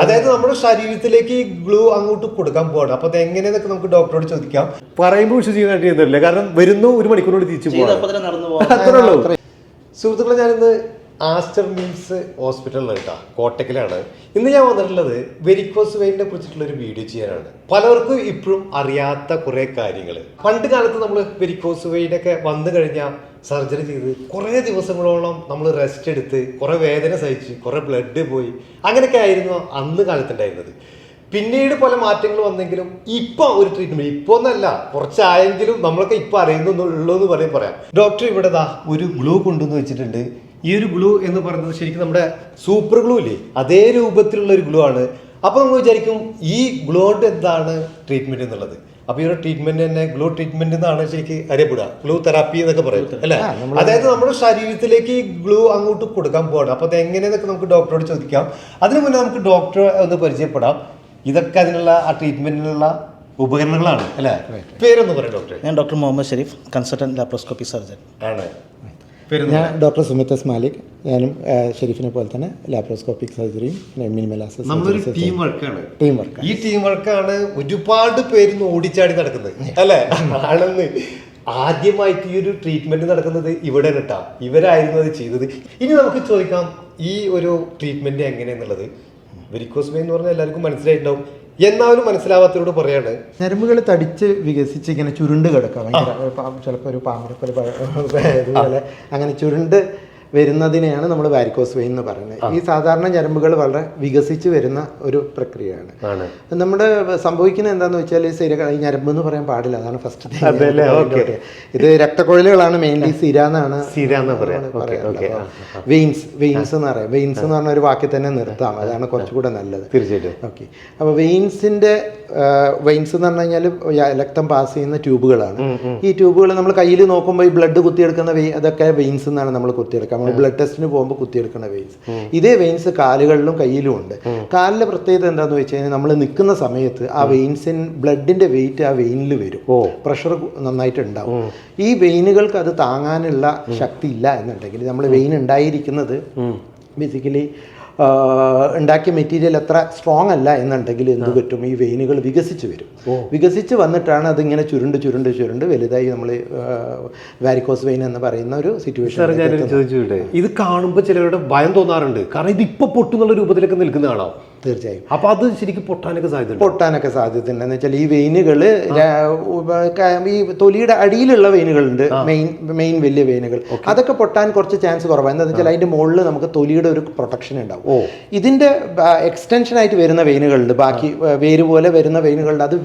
അതായത് നമ്മുടെ ശരീരത്തിലേക്ക് ഈ ഗ്ലൂ അങ്ങോട്ട് കൊടുക്കാൻ പോകണം അപ്പൊ അത് എങ്ങനെയെന്നൊക്കെ നമുക്ക് ഡോക്ടറോട് ചോദിക്കാം. പറയുമ്പോൾ വിശ്വസിക്കാൻ ചെയ്യുന്നില്ല. കാരണം വരുന്നു ഒരു മണിക്കൂറിനോട് തിരിച്ചു പോകാം ചെയ്തപ്പോ തന്നെ നടന്നു പോകാം അത്രേ ഉള്ളൂ. സുഹൃത്തുക്കളെ ഞാനിന്ന് ആസ്റ്റർ മീൻസ് ഹോസ്പിറ്റലിലാണ് കേട്ടോ കോട്ടക്കിലാണ്. ഇന്ന് ഞാൻ വന്നിട്ടുള്ളത് വെരിക്കോസ് വെയിനെ കുറിച്ചിട്ടുള്ള ഒരു വീഡിയോ ചെയ്യാനാണ്. പലർക്കും ഇപ്പോഴും അറിയാത്ത കുറെ കാര്യങ്ങൾ പണ്ട് കാലത്ത് നമ്മൾ വെരിക്കോസ് വെയിനൊക്കെ വന്നു കഴിഞ്ഞാൽ സർജറി ചെയ്ത് കുറേ ദിവസങ്ങളോളം നമ്മൾ റെസ്റ്റ് എടുത്ത് കുറേ വേദന സഹിച്ച് കുറേ ബ്ലഡ് പോയി. അങ്ങനെയൊക്കെ ആയിരുന്നു അന്ന് കാലത്തുണ്ടായിരുന്നത്. പിന്നീട് പല മാറ്റങ്ങൾ വന്നെങ്കിലും ഇപ്പൊ ഒരു ട്രീറ്റ്മെന്റ് ഇപ്പൊ ഒന്നല്ല. കുറച്ചായെങ്കിലും നമ്മളൊക്കെ ഇപ്പൊ അറിയുന്നുള്ളൂ എന്ന് പറയും പറയാം. ഡോക്ടർ ഇവിടെ ദാ ഒരു ഗ്ലൂ കൊണ്ടുവന്ന് വെച്ചിട്ടുണ്ട്. ഈ ഒരു ഗ്ലൂ എന്ന് പറയുന്നത് ശരിക്കും നമ്മുടെ സൂപ്പർ ഗ്ലൂ ഇല്ലേ? അതേ രൂപത്തിലുള്ള ഒരു ഗ്ലൂ ആണ്. അപ്പോൾ നമ്മൾ വിചാരിക്കും ഈ ഗ്ലൂ കൊണ്ട് എന്താണ് ട്രീറ്റ്മെന്റ് എന്നുള്ളത്? അപ്പൊ ഈ ഒരു ട്രീറ്റ്മെന്റ് തന്നെ ഗ്ലൂ ട്രീറ്റ്മെന്റ് എന്നാണ് ശരിക്കും അറിയപ്പെടുക ഗ്ലൂ തെറാപ്പി എന്നൊക്കെ പറയും അല്ലെ? അതായത് നമ്മുടെ ശരീരത്തിലേക്ക് ഈ ഗ്ലൂ അങ്ങോട്ട് കൊടുക്കാൻ പോകണം അപ്പൊ അത് എങ്ങനെയെന്നൊക്കെ നമുക്ക് ഡോക്ടറോട് ചോദിക്കാം. അതിനു മുന്നേ നമുക്ക് ഡോക്ടറെ ഒന്ന് പരിചയപ്പെടാം. ഇതൊക്കെ അതിനുള്ള ആ ട്രീറ്റ്മെന്റിനുള്ള ഉപകരണങ്ങളാണ് അല്ലേ? പേരൊന്ന് പറയാം ഡോക്ടർ ഞാൻ doctor Muhammad Sharif consultant laparoscopy surgeon ആണ്. ഞാൻ ഡോക്ടർ സുമിത് എസ് മാലിക്. ഞാനും ഷെരീഫിനെ പോലെ തന്നെ ലാപ്രോസ്കോപ്പിക് സർജറിയും പിന്നെ മിനിമൽ നമ്മളൊരു ടീം വർക്കാണ് ടീം വർക്ക് ഈ ടീം വർക്കാണ് ഒരുപാട് പേര് ഓടിച്ചാടി നടക്കുന്നത് അല്ലേ? ആണെന്ന്. ആദ്യമായിട്ട് ഈ ഒരു ട്രീറ്റ്മെന്റ് നടക്കുന്നത് ഇവിടെ കേട്ടാ ഇവരായിരുന്നു അത് ചെയ്തത്. ഇനി നമുക്ക് ചോദിക്കാം ഈ ഒരു ട്രീറ്റ്മെന്റ് എങ്ങനെയെന്നുള്ളത്? വെരിക്കോസ് വെയിൻ എന്ന് പറഞ്ഞാൽ എല്ലാവർക്കും മനസ്സിലായിട്ടുണ്ടാവും. എന്നാലും മനസ്സിലാവാത്തവരോട് പറയാണ്. ഞരമ്പുകൾ തടിച്ച് വികസിച്ച് ഇങ്ങനെ ചുരുണ്ട് കിടക്കാം. ഭയങ്കര ചിലപ്പോൾ ഒരു പാമ്പിനെ അങ്ങനെ ചുരുണ്ട് വരുന്നതിനെയാണ് നമ്മൾ വാരിക്കോസ് വെയിൻ എന്ന് പറയുന്നത്. ഈ സാധാരണ ഞരമ്പുകൾ വളരെ വികസിച്ച് വരുന്ന ഒരു പ്രക്രിയയാണ്. നമ്മുടെ സംഭവിക്കുന്നത് എന്താണെന്ന് വെച്ചാൽ ഈ സിര ഈ ഞരമ്പ് എന്ന് പറയാൻ പാടില്ല. അതാണ് ഫസ്റ്റ്? ഇത് രക്തക്കൊഴലുകളാണ് മെയിൻലി സിര എന്നാണ്. വെയിൻസ് വെയിൻസ് എന്ന് പറയാം. വെയിൻസ് എന്ന് പറഞ്ഞ ഒരു വാക്കി തന്നെ നിർത്താം. അതാണ് കുറച്ചുകൂടെ നല്ലത്. തീർച്ചയായിട്ടും. ഓക്കെ. അപ്പോൾ വെയിൻസിന്റെ വെയിൻസ് എന്ന് പറഞ്ഞു കഴിഞ്ഞാൽ രക്തം പാസ് ചെയ്യുന്ന ട്യൂബുകളാണ് ഈ ട്യൂബുകൾ നമ്മൾ കയ്യിൽ നോക്കുമ്പോൾ ഈ ബ്ലഡ് കുത്തിയെടുക്കുന്ന അതൊക്കെ വെയിൻസ് എന്നാണ് നമ്മൾ കുത്തിയെടുക്കുക. നമ്മൾ ബ്ലഡ് ടെസ്റ്റിന് പോകുമ്പോൾ കുത്തിയെടുക്കുന്ന വെയിൻസ് ഇതേ വെയിൻസ് കാലുകളിലും കയ്യിലും ഉണ്ട്. കാലിലെ പ്രത്യേകത എന്താണെന്ന് വെച്ച് കഴിഞ്ഞാൽ നമ്മൾ നിൽക്കുന്ന സമയത്ത് ആ വെയിൻസിൻ ബ്ലഡിന്റെ വെയിറ്റ് ആ വെയിനിൽ വരും. പ്രഷർ നന്നായിട്ട് ഉണ്ടാവും ഈ വെയിനുകൾക്ക് അത് താങ്ങാനുള്ള ശക്തി ഇല്ല എന്നുണ്ടെങ്കിൽ നമ്മൾ വെയിൻ ഉണ്ടായിരിക്കുന്നത് ബേസിക്കലി ഉണ്ടാക്കിയ മെറ്റീരിയൽ അത്ര സ്ട്രോങ് അല്ല എന്നുണ്ടെങ്കിൽ എന്ത് പറ്റും? ഈ വെയിനുകൾ വികസിച്ച് വരും. വികസിച്ച് വന്നിട്ടാണ് അതിങ്ങനെ ചുരുണ്ട് ചുരുണ്ട് ചുരുണ്ട് വലുതായി നമ്മൾ വാരിക്കോസ് വെയിൻ എന്ന് പറയുന്ന ഒരു സിറ്റുവേഷൻ ഇത് കാണുമ്പോൾ ചിലരുടെ ഭയം തോന്നാറുണ്ട്. കാരണം ഇത് ഇപ്പൊ പൊട്ടുന്നുള്ള രൂപത്തിലൊക്കെ നിൽക്കുന്ന കാണാം തീർച്ചയായും. അപ്പൊ അത് ശരിക്കും പൊട്ടാനൊക്കെ സാധ്യത പൊട്ടാനൊക്കെ സാധ്യത എന്ന് വെച്ചാൽ ഈ വെയിനുകൾ ഈ തൊലിയുടെ അടിയിലുള്ള വെയിനുകളുണ്ട് മെയിൻ മെയിൻ വലിയ വെയിനുകൾ അതൊക്കെ പൊട്ടാൻ കുറച്ച് ചാൻസ് കുറവാണ് എന്താ വെച്ചാൽ അതിന്റെ മുകളിൽ നമുക്ക് തൊലിയുടെ ഒരു പ്രൊട്ടക്ഷൻ ഉണ്ടാവും. ഓ. ഇതിന്റെ എക്സ്റ്റൻഷൻ ആയിട്ട് വരുന്ന വെയിനുകളുണ്ട് ബാക്കി വേര് പോലെ വരുന്ന വെയിനുകളുണ്ട് അത്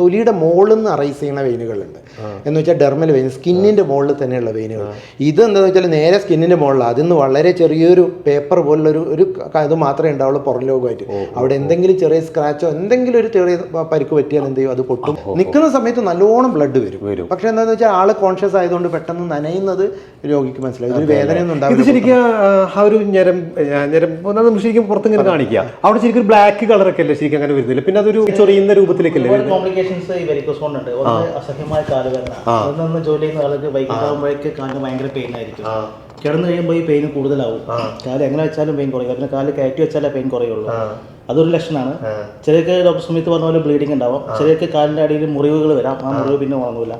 തൊലിയുടെ മുകളിൽ നിന്ന് അറൈസ് ചെയ്യുന്ന വെയിനുകളുണ്ട് എന്ന് വെച്ചാൽ ഡെർമൽ വെയിൻ സ്കിന്നിന്റെ മുകളിൽ തന്നെയുള്ള വെയിനുകൾ ഇത് എന്താണെന്ന് വെച്ചാൽ നേരെ സ്കിന്നിന്റെ മുകളിൽ അതിന്ന് വളരെ ചെറിയൊരു പേപ്പർ പോലുള്ള ഒരു ഒരു ഇത് മാത്രമേ ഉണ്ടാവുള്ളൂ പുറം ലോകമായിട്ട്. അവിടെ എന്തെങ്കിലും ചെറിയ സ്ക്രാച്ചോ എന്തെങ്കിലും ഒരു ചെറിയ പരിക്ക് പറ്റിയാൽ എന്ത് ചെയ്യും? അത് പൊട്ടും. നിൽക്കുന്ന സമയത്ത് നല്ലോണം ബ്ലഡ് വരും. പക്ഷെ എന്താണെന്ന് വെച്ചാൽ ആൾ കോൺഷ്യസ് ആയതുകൊണ്ട് പെട്ടെന്ന് നനയുന്നത് രോഗിക്ക് മനസ്സിലായി. ഒരു വേദനയൊന്നും ഉണ്ടാവില്ല. ശരിക്കും ആ ഒരു ഞരമ്പ് നമ്മൾ ശരിക്കും പുറത്തിങ്ങനെ കാണിക്കുക. അവിടെ ശരിക്കും ഒരു ബ്ലാക്ക് കളറൊക്കെ അല്ലേ ശരിക്കും അങ്ങനെ വരുന്നില്ല. പിന്നെ അതൊരു ചൊറിയുന്ന രൂപത്തിലേക്കല്ലേ കോംപ്ലിക്കേഷൻസ് ഈ വെരിക്കോസ് കൊണ്ടുണ്ട്. ഒന്ന് അസഹ്യമായ കാലുവേദന. അതൊന്ന് ജോലി ചെയ്യുന്ന ആൾക്ക് വൈകിട്ടാകുമ്പോഴേക്ക് കാലിന് ഭയങ്കര പെയിൻ ആയിരിക്കും. കിടന്നു കഴിയുമ്പോൾ ഈ പെയിൻ കൂടുതലാവും. കാൽ എങ്ങനെ വെച്ചാലും പെയിൻ കുറയും. പിന്നെ കാൽ കയറ്റി വെച്ചാലേ പെയിൻ കുറയുള്ളൂ. അതൊരു ലക്ഷണമാണ് ചിലർക്ക് ഡോക്ടർ സുമിത്ത് പറഞ്ഞ പോലെ ബ്ലീഡിംഗ് ഉണ്ടാവും. ചിലർക്ക് കാലിന്റെ അടിയിൽ മുറിവുകൾ വരാം. ആ മുറിവ് പിന്നെ വാങ്ങൂല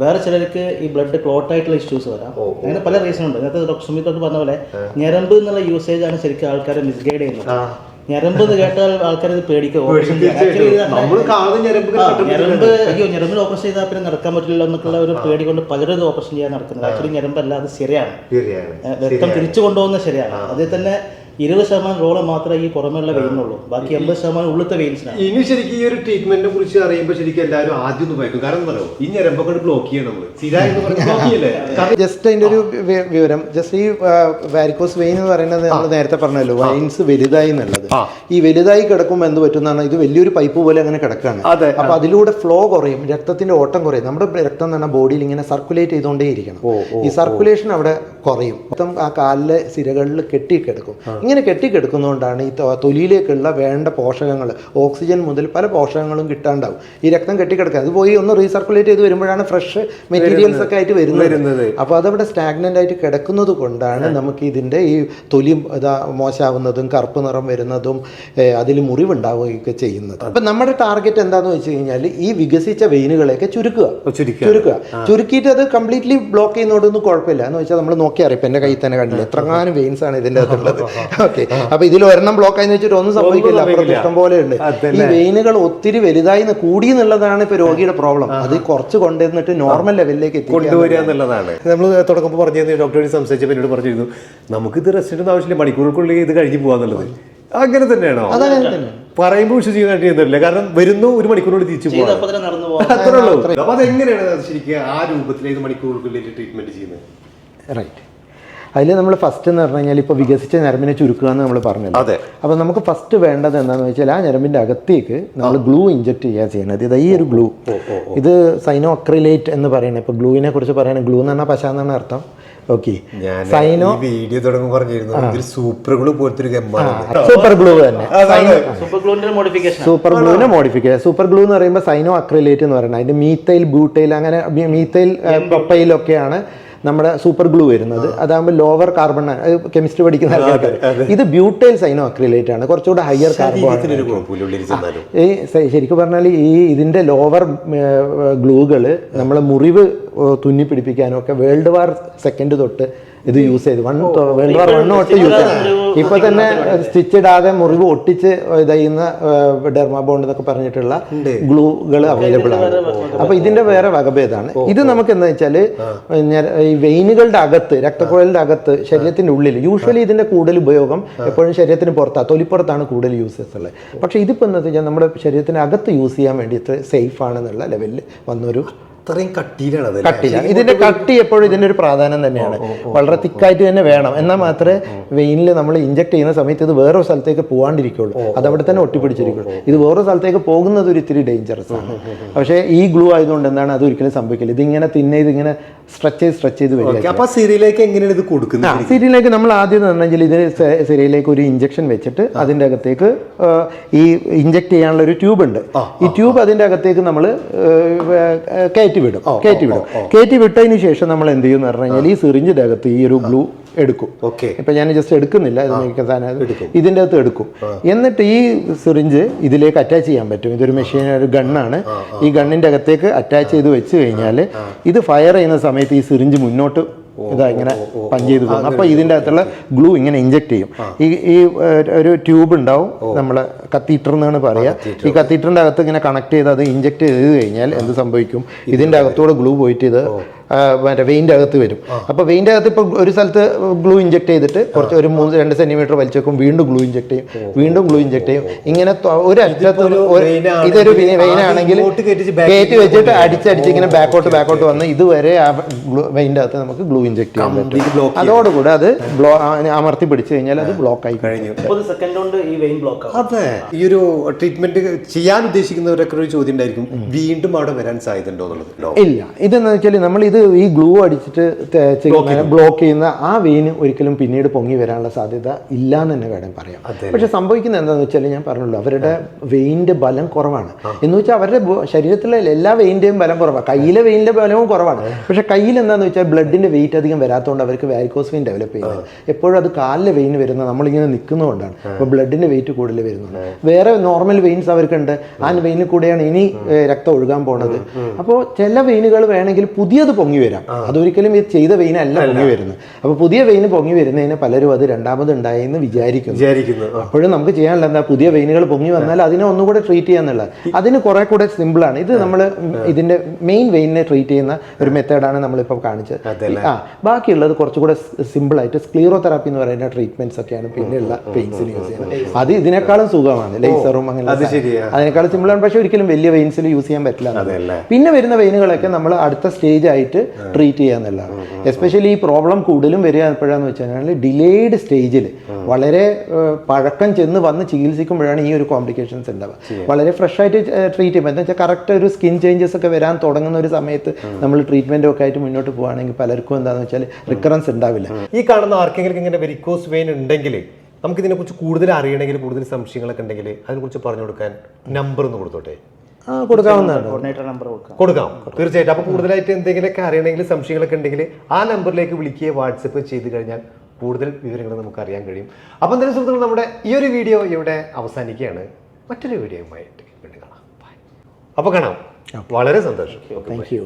വേറെ ചിലർക്ക് ഈ ബ്ലഡ് ക്ലോട്ട് ആയിട്ടുള്ള ഇഷ്യൂസ് വരാം. അങ്ങനെ പല റീസൺ ഉണ്ട്. നേരത്തെ ഡോക്ടർ സുമിത്ത് പറഞ്ഞ പോലെ ഞരമ്പ് എന്നുള്ള യൂസേജ് ആണ് ശരിക്കും ആൾക്കാരെ മിസ്ഗൈഡ് ചെയ്യുന്നത്. ഞരമ്പ് ഇത് കേട്ടാൽ ആൾക്കാർ ഇത് പേടിക്കും. ഓപ്പറേഷൻ ഞരമ്പ് അയ്യോ ഞരമ്പിൽ ഓപ്പറേഷൻ ചെയ്താൽ പിന്നെ നടക്കാൻ പറ്റില്ല എന്നൊക്കെയുള്ള ഒരു പേടി കൊണ്ട് പലരും ഇത് ഓപ്പറേഷൻ ചെയ്യാൻ നടക്കുന്നത് ആക്ച്വലി ഞരമ്പല്ല അത് ശരിയാണ്. രക്തം തിരിച്ചു കൊണ്ടുപോകുന്നത് ശരിയാണ്. അതിൽ തന്നെ ഇരുപത് ശതമാനം റോൾ മാത്രമേ ഈ പുറമേയുള്ള വെയിലിനുള്ളൂ. ബാക്കി എൺപത് ശതമാനം ഉള്ളത്തെ വെയിൽസിനാണ്. ഇനി ശരിക്കും ഈ ഒരു ട്രീറ്റ്മെന്റിനെ കുറിച്ച് അറിയുമ്പോൾ ശരിക്കും എല്ലാവരും ആദ്യം ഒന്ന് ഭയക്കും. കാരണം എന്താ പറയുക ഈ ഞരമ്പൊക്കെ ബ്ലോക്ക് ചെയ്യണം ജസ്റ്റ് അതിന്റെ ഒരു വിവരം ജസ്റ്റ് ഈ വാരിക്കോസ് വെയിൻ എന്ന് പറയുന്നത് നമ്മൾ നേരത്തെ പറഞ്ഞല്ലോ വൈൻസ് വലുതായി എന്നുള്ളത്. ഈ വലുതായി കിടക്കുമ്പോൾ എന്ത് പറ്റുന്നതാണ് ഇത് വലിയൊരു പൈപ്പ് പോലെ അങ്ങനെ കിടക്കുകയാണ് അപ്പൊ അതിലൂടെ ഫ്ലോ കുറയും രക്തത്തിന്റെ ഓട്ടം കുറയും. നമ്മുടെ രക്തം എന്ന് പറഞ്ഞാൽ ബോഡിയിൽ ഇങ്ങനെ സർക്കുലേറ്റ് ചെയ്തുകൊണ്ടേ ഇരിക്കണം ഈ സർക്കുലേഷൻ അവിടെ കുറയും. മൊത്തം ആ കാലിലെ സിരകളിൽ കെട്ടിക്കിടക്കും ഇങ്ങനെ കെട്ടിക്കെടുക്കുന്നതുകൊണ്ടാണ് ഈ തൊലിയിലേക്കുള്ള വേണ്ട പോഷകങ്ങൾ ഓക്സിജൻ മുതൽ പല പോഷകങ്ങളും കിട്ടാണ്ടാവും. ഈ രക്തം കെട്ടിക്കിടക്കുക അത് പോയി ഒന്ന് റീസർക്കുലേറ്റ് ചെയ്ത് വരുമ്പോഴാണ് ഫ്രഷ് മെറ്റീരിയൽസ് ഒക്കെ ആയിട്ട് വരുന്നത്. അപ്പോൾ അതവിടെ സ്റ്റാഗ്നന്റ് ആയിട്ട് കിടക്കുന്നത് കൊണ്ടാണ് നമുക്ക് ഇതിന്റെ ഈ തൊലി ഇതാ മോശമാവുന്നതും കറുപ്പ് നിറം വരുന്നതും അതിൽ മുറിവുണ്ടാവുകയൊക്കെ ചെയ്യുന്നത്. അപ്പം നമ്മുടെ ടാർഗറ്റ് എന്താണെന്ന് വെച്ച് കഴിഞ്ഞാൽ ഈ വികസിച്ച വെയിനുകളെയൊക്കെ ചുരുക്കുക. ചുരുക്കുക. ചുരുക്കിയിട്ട് അത് കംപ്ലീറ്റ്ലി ബ്ലോക്ക് ചെയ്യുന്നതുകൊണ്ടൊന്നും കുഴപ്പമില്ല. എന്ന് വെച്ചാൽ നമ്മൾ നോക്കിയാൽ ഇപ്പം എന്റെ കയ്യിൽ തന്നെ കണ്ടില്ല? എത്രങ്ങാനും വെയിൻസ് ആണ് ഇതിന്റെ അകത്തുള്ളത്. ഓക്കെ അപ്പൊ ഇതിൽ ഒരെണ്ണം ബ്ലോക്ക് ആയെന്ന് വെച്ചിട്ട് ഒന്നും സംഭവിക്കില്ല. അപ്പുറത്ത് ഇഷ്ടം പോലെ ഉണ്ട്. ഈ വെയിനുകൾ ഒത്തിരി വലുതായി കൂടി എന്നുള്ളതാണ് ഇപ്പൊ രോഗിയുടെ പ്രോബ്ലം അത് കുറച്ച് കൊണ്ടുവന്നിട്ട് നോർമൽ ലെവലിലേക്ക് എത്തിക്കുക കൊണ്ടുവരിക എന്നുള്ളതാണ്. നമ്മൾ തുടക്കം പറഞ്ഞു ഡോക്ടറോട് സംസാരിച്ചപ്പോൾ എന്നോട് പറഞ്ഞിരുന്നു നമുക്ക് നമുക്കിത് റെസ്റ്റ് ആവശ്യമില്ല മണിക്കൂറുകൾക്കുള്ളിൽ ഇത് കഴിഞ്ഞ് പോകാന്നുള്ളത് അങ്ങനെ തന്നെയാണോ? പറയുമ്പോൾ വിശ്വസിക്കാനായിട്ട് ചെയ്യുന്നില്ല. കാരണം വരുന്നു ഒരു മണിക്കൂറോട് തിരിച്ചു പോകും അത്രേ ഉള്ളൂ. അപ്പൊ അതെങ്ങനെയാണ് അത് ശരിക്കും ആ രൂപത്തിലേക്ക് ഏത് മണിക്കൂറുകൾക്കുള്ളിൽ ട്രീറ്റ്മെന്റ് ചെയ്യുന്നത്? റൈറ്റ് അതിൽ നമ്മൾ ഫസ്റ്റ് എന്ന് പറഞ്ഞു കഴിഞ്ഞാൽ ഇപ്പോൾ വികസിച്ച ഞരമ്പിനെ ചുരുക്കുക എന്ന് നമ്മൾ പറഞ്ഞത് അതെ. അപ്പോൾ നമുക്ക് ഫസ്റ്റ് വേണ്ടത് എന്താണെന്ന് വെച്ചാൽ ആ ഞരമ്പിന്റെ അകത്തേക്ക് നമ്മൾ ഗ്ലൂ ഇഞ്ചക്ട് ചെയ്യുക ചെയ്യണത് ഇത് ഈ ഒരു ഗ്ലൂ ഇത് സൈനോ അക്രിലേറ്റ് എന്ന് പറയുന്നത്. ഇപ്പോൾ ഗ്ലൂവിനെ കുറിച്ച് പറയുന്നത് ഗ്ലൂ എന്ന് പറഞ്ഞാൽ പശ എന്നാണ് അർത്ഥം. ഓക്കെ ഞാൻ സൈനോ ഈ വീഡിയോ തുടങ്ങുമ്പോൾ പറഞ്ഞിരുന്നു. സൂപ്പർ ഗ്ലൂ പോലത്തെ ഒരു ആണ് സൂപ്പർ ഗ്ലൂ തന്നെ. സൂപ്പർ ഗ്ലൂവിന്റെ മോഡിഫിക്കേഷൻ സൂപ്പർ ഗ്ലൂവിനെ മോഡിഫിക്കുക സൂപ്പർ ഗ്ലൂ എന്ന് പറയുമ്പോൾ സൈനോ അക്രിലേറ്റ് എന്ന് പറയുന്നത്. അതിന്റെ മീത്തൈൽ ബ്യൂട്ടൈൽ അങ്ങനെ മീത്തൈൽ പ്രൊപ്പൈലൊക്കെയാണ് നമ്മുടെ സൂപ്പർ ഗ്ലൂ വരുന്നത്. അതാകുമ്പോൾ ലോവർ കാർബൺ കെമിസ്ട്രി പഠിക്കുന്ന ആൾക്കാർ ഇത് ബ്യൂട്ടൈൽ സൈനോ അക്രിലേറ്റ് ആണ്. കുറച്ചുകൂടെ ഹയർ കാർബൺ ഈ ശരിക്കും പറഞ്ഞാൽ ഈ ഇതിന്റെ ലോവർ ഗ്ലൂകൾ നമ്മളെ മുറിവ് തുന്നി പിടിപ്പിക്കാനൊക്കെ വേൾഡ് വാർ സെക്കൻഡ് തൊട്ട് ഇത് യൂസ് ചെയ്ത്. വൺ വേൾഡ് വാർ തൊട്ട് യൂസ് ചെയ്ത് ഇപ്പൊ തന്നെ സ്റ്റിച്ച് ഇടാതെ മുറിവ് ഒട്ടിച്ച് ഇതയ്യുന്ന ഡെർമാബോണ്ട് ഡെർമാ ബോണ്ട് എന്നൊക്കെ പറഞ്ഞിട്ടുള്ള ഗ്ലൂകൾ അവൈലബിൾ ആണ്. അപ്പൊ ഇതിന്റെ വേറെ വകഭേദമാണ് ഇത് നമുക്ക് എന്താ വെച്ചാൽ ഈ വെയിനുകളുടെ അകത്ത് രക്തക്കുഴലിന്റെ അകത്ത് ശരീരത്തിന്റെ ഉള്ളിൽ യൂഷ്വലി ഇതിന്റെ കൂടുതൽ ഉപയോഗം എപ്പോഴും ശരീരത്തിന് പുറത്താ തൊലിപ്പുറത്താണ് കൂടുതൽ യൂസസ് ഉള്ളത് പക്ഷെ ഇതിപ്പോൾ എന്താ വെച്ചാൽ നമ്മുടെ ശരീരത്തിന് അകത്ത് യൂസ് ചെയ്യാൻ വേണ്ടി സേഫ് ആണെന്നുള്ള ലെവലിൽ വന്നൊരു അത്രയും കട്ടിയിലാണ് ഇതിന്റെ കട്ടി എപ്പോഴും ഇതിന്റെ ഒരു പ്രാധാന്യം തന്നെയാണ്. വളരെ തിക്കായിട്ട് തന്നെ വേണം. എന്നാൽ മാത്രമേ വെയിനിൽ നമ്മൾ ഇഞ്ചക്ട് ചെയ്യുന്ന സമയത്ത് ഇത് വേറൊരു സ്ഥലത്തേക്ക് പോകാണ്ടിരിക്കുള്ളൂ അത് അവിടെ തന്നെ ഒട്ടിപ്പിടിച്ചിരിക്കുള്ളൂ ഇത് വേറൊരു സ്ഥലത്തേക്ക് പോകുന്നത് ഒരു ഇത്തിരി ഡേഞ്ചറസ് ആണ്. പക്ഷേ ഈ ഗ്ലൂ ആയതുകൊണ്ട് എന്താണ് അത് ഒരിക്കലും സംഭവിക്കില്ല. ഇതിങ്ങനെ തിന്നെ ഇതിങ്ങനെ സ്ട്രെച്ച് ചെയ്ത് സ്ട്രെച്ച് ചെയ്ത് വരിക അപ്പൊ സിരിയിലേക്ക് എങ്ങനെയാണ് ഇത് കൊടുക്കുന്നത് സിരിയിലേക്ക് നമ്മൾ ആദ്യം പറഞ്ഞാൽ ഇതിന് സിരിയിലേക്ക് ഒരു ഇഞ്ചക്ഷൻ വെച്ചിട്ട് അതിന്റെ അകത്തേക്ക് ഈ ഇഞ്ചക്ട് ചെയ്യാനുള്ള ഒരു ട്യൂബ് ഉണ്ട്. ഈ ട്യൂബ് അതിന്റെ അകത്തേക്ക് നമ്മൾ കയറ്റി വിടും കയറ്റി വിടും. കയറ്റി വിട്ടതിന് ശേഷം നമ്മൾ എന്ത് ചെയ്യും എന്ന് പറഞ്ഞു കഴിഞ്ഞാൽ ഈ സിറിഞ്ച് അകത്ത് ഈ ഒരു ഗ്ലൂ എടുക്കും. ഓക്കെ. ഇപ്പൊ ഞാൻ ജസ്റ്റ് എടുക്കുന്നില്ല ഇത് എടുക്കും. ഇതിന്റെ അകത്ത് എടുക്കും. എന്നിട്ട് ഈ സിറിഞ്ച് ഇതിലേക്ക് അറ്റാച്ച് ചെയ്യാൻ പറ്റും. ഇതൊരു മെഷീൻ ഒരു ഗണ്ണാണ് ഈ ഗണ്ണിന്റെ അകത്തേക്ക് അറ്റാച്ച് ചെയ്ത് വെച്ച് കഴിഞ്ഞാൽ ഇത് ഫയർ ചെയ്യുന്ന സമയത്ത് ഈ സിറിഞ്ച് മുന്നോട്ട് ഇതാ ഇങ്ങനെ പഞ്ച് ചെയ്ത് പോകുന്നത് അപ്പോൾ ഇതിന്റെ അകത്തുള്ള ഗ്ലൂ ഇങ്ങനെ ഇഞ്ചെക്ട് ചെയ്യും. ഈ ഈ ഒരു ട്യൂബ് ഉണ്ടാവും നമ്മൾ കത്തീറ്റർ എന്നാണ് പറയാ. ഈ കത്തീറ്ററിന്റെ അകത്ത് ഇങ്ങനെ കണക്ട് ചെയ്ത് അത് ഇഞ്ചെക്ട് ചെയ്ത് കഴിഞ്ഞാൽ എന്ത് സംഭവിക്കും? ഇതിന്റെ അകത്തൂടെ ഗ്ലൂ പോയിട്ട് ഇത് മറ്റേ വെയിന്റെ അകത്ത് വരും. അപ്പോൾ വെയിന്റെ അകത്ത് ഇപ്പോൾ ഒരു സ്ഥലത്ത് ഗ്ലൂ ഇഞ്ചെക്ട് ചെയ്തിട്ട് കുറച്ച് ഒരു മൂന്ന് രണ്ട് സെന്റിമീറ്റർ വലിച്ചു വെക്കും വീണ്ടും ഗ്ലൂ ഇഞ്ചെക്ട് ചെയ്യും വീണ്ടും ഗ്ലൂ ഇഞ്ചെക്ട് ചെയ്യും. ഇങ്ങനെ ഒരു അറ്റത്ത് ഇതൊരു വെയിനാണെങ്കിൽ കയറ്റി വെച്ചിട്ട് അടിച്ചടിച്ച് ഇങ്ങനെ ബാക്കോട്ട് ബാക്കോട്ട് വന്ന് ഇതുവരെ ആ വെയിന്റെ അകത്ത് നമുക്ക് ഗ്ലൂ ഇഞ്ചെക്ട് ചെയ്യാൻ പറ്റും. അതോടുകൂടെ അത് ബ്ലോ അമർത്തി പിടിച്ചു കഴിഞ്ഞാൽ അത് ബ്ലോക്ക് ആയി കഴിഞ്ഞു. സെക്കൻഡ് കൊണ്ട് ഈ വെയിൻ ബ്ലോക്ക് അതെ. ഈ ഒരു ട്രീറ്റ്മെന്റ് ചെയ്യാൻ ഉദ്ദേശിക്കുന്നവരൊക്കെ ഒരു ചോദ്യം ഉണ്ടായിരിക്കും. വീണ്ടും അവിടെ വരാൻ സാധ്യത ഉണ്ടോ എന്നുള്ളത്? ഇല്ല. ഇതെന്ന് വെച്ചാൽ നമ്മൾ ഇത് ഈ ഗ്ലൂ അടിച്ചിട്ട് ബ്ലോക്ക് ചെയ്യുന്ന ആ വെയിന് ഒരിക്കലും പിന്നീട് പൊങ്ങി വരാനുള്ള സാധ്യത ഇല്ല എന്ന് തന്നെ വേണം പറയാം. പക്ഷെ സംഭവിക്കുന്നത് എന്താണെന്ന് വെച്ചാൽ ഞാൻ പറഞ്ഞല്ലോ അവരുടെ വെയിന്റെ ബലം കുറവാണ്. എന്ന് വെച്ചാൽ അവരുടെ ശരീരത്തിലെ എല്ലാ വെയിന്റെയും ബലം കുറവാണ് കയ്യിലെ വെയിന്റെ ബലവും കുറവാണ്. പക്ഷെ കയ്യിൽ എന്താണെന്ന് വെച്ചാൽ ബ്ലഡിന്റെ വെയിറ്റ് അധികം വരാത്തതുകൊണ്ട് അവർക്ക് വാരിക്കോസ് വെയിൻ ഡെവലപ്പ് ചെയ്യുന്നത്. എപ്പോഴും അത് കാലിലെ വെയിൻ വരുന്നത് നമ്മളിങ്ങനെ നിൽക്കുന്നതുകൊണ്ടാണ് അപ്പോൾ ബ്ലഡിന്റെ വെയിറ്റ് കൂടുതൽ വരുന്നുണ്ട് വേറെ നോർമൽ വെയിൻസ് അവർക്കുണ്ട്. ആ വെയിനിൽ കൂടെയാണ് ഇനി രക്തം ഒഴുകാൻ പോണത്. അപ്പോൾ ചില വെയിനുകൾ വേണമെങ്കിൽ പുതിയത് പൊങ്ങി വരാം അതൊരിക്കലും ഇത് ചെയ്ത വെയിൻ അല്ല. പൊങ്ങി വരുന്നത് അപ്പോൾ പുതിയ വെയിന് പൊങ്ങി വരുന്നതിന് പലരും അത് രണ്ടാമത് ഉണ്ടായെന്ന് വിചാരിക്കുന്നു. വിചാരിക്കുന്നു. അപ്പോഴും നമുക്ക് ചെയ്യാനുള്ള എന്താ പുതിയ വെയിനുകൾ പൊങ്ങി വന്നാൽ അതിനെ ഒന്നുകൂടെ ട്രീറ്റ് ചെയ്യാന്നുള്ളത് അതിന് കുറെ കൂടെ സിമ്പിൾ ആണ്. ഇത് നമ്മൾ ഇതിന്റെ മെയിൻ വെയിനെ ട്രീറ്റ് ചെയ്യുന്ന ഒരു മെത്തേഡാണ് നമ്മളിപ്പോൾ കാണിച്ചത്. ആ. ബാക്കിയുള്ളത് കുറച്ചുകൂടെ സിമ്പിൾ ആയിട്ട് സ്ക്ലീറോ തെറാപ്പി എന്ന് പറയുന്ന ട്രീറ്റ്മെന്റ്സ് ഒക്കെയാണ് പിന്നെയുള്ള പെയിൻസിന് യൂസ് ചെയ്യുന്നത്. അത് ഇതിനേക്കാളും സുഖമാണ്. ലേസറും അങ്ങനെ. അതിനേക്കാളും സിമ്പിളാണ് പക്ഷേ ഒരിക്കലും വലിയ വെയിൻസിൽ യൂസ് ചെയ്യാൻ പറ്റില്ല? പിന്നെ വരുന്ന വെയിനുകളൊക്കെ നമ്മൾ അടുത്ത സ്റ്റേജ് ആയിട്ട് ട്രീറ്റ് ചെയ്യുക എന്നുള്ളതാണ്. എസ്പെഷ്യലി ഈ പ്രോബ്ലം കൂടുതലും വരിക എപ്പോഴാന്ന് വെച്ചാൽ ഡിലേഡ് സ്റ്റേജിൽ വളരെ പഴക്കം ചെന്ന് വന്ന് ചികിത്സിക്കുമ്പോഴാണ് ഈ ഒരു കോംപ്ലിക്കേഷൻസ് ഉണ്ടാവുക. വളരെ ഫ്രഷ് ആയിട്ട് ട്രീറ്റ് ചെയ്യുമ്പോൾ എന്താ വെച്ചാൽ കറക്റ്റ് ഒരു സ്കിൻ ചേഞ്ചസ് ഒക്കെ വരാൻ തുടങ്ങുന്ന ഒരു സമയത്ത് നമ്മൾ ട്രീറ്റ്മെന്റ് ഒക്കെ ആയിട്ട് മുന്നോട്ട് പോകുകയാണെങ്കിൽ പലർക്കും എന്താണെന്ന് വെച്ചാൽ റിക്കറൻസ് ഉണ്ടാവില്ല. ഈ കാണുന്ന ആർക്കെങ്കിലും ഇങ്ങനെ വെരിക്കോസ് വെയിൻ ഉണ്ടെങ്കിൽ നമുക്ക് ഇതിനെക്കുറിച്ച് കൂടുതൽ അറിയണമെങ്കിൽ കൂടുതൽ സംശയങ്ങളൊക്കെ ഉണ്ടെങ്കിൽ അതിനെക്കുറിച്ച് പറഞ്ഞു കൊടുക്കാൻ നമ്പർ ഒന്ന് കൊടുത്തോട്ടെ. കൊടുക്കാവുന്നതാണ്. കൊടുക്കാം. തീർച്ചയായിട്ടും. അപ്പോൾ കൂടുതലായിട്ട് എന്തെങ്കിലുമൊക്കെ അറിയണമെങ്കിൽ സംശയങ്ങളൊക്കെ ഉണ്ടെങ്കിൽ ആ നമ്പറിലേക്ക് വിളിക്കുക വാട്സപ്പ് ചെയ്ത് കഴിഞ്ഞാൽ കൂടുതൽ വിവരങ്ങൾ നമുക്ക് അറിയാൻ കഴിയും. അപ്പോൾ എന്തായാലും സുഹൃത്തുക്കൾ നമ്മുടെ ഈ ഒരു വീഡിയോ ഇവിടെ അവസാനിക്കുകയാണ്. മറ്റൊരു വീഡിയോയുമായിട്ട് വീണ്ടും കാണാം. അപ്പോൾ കാണാം. വളരെ സന്തോഷം. Thank you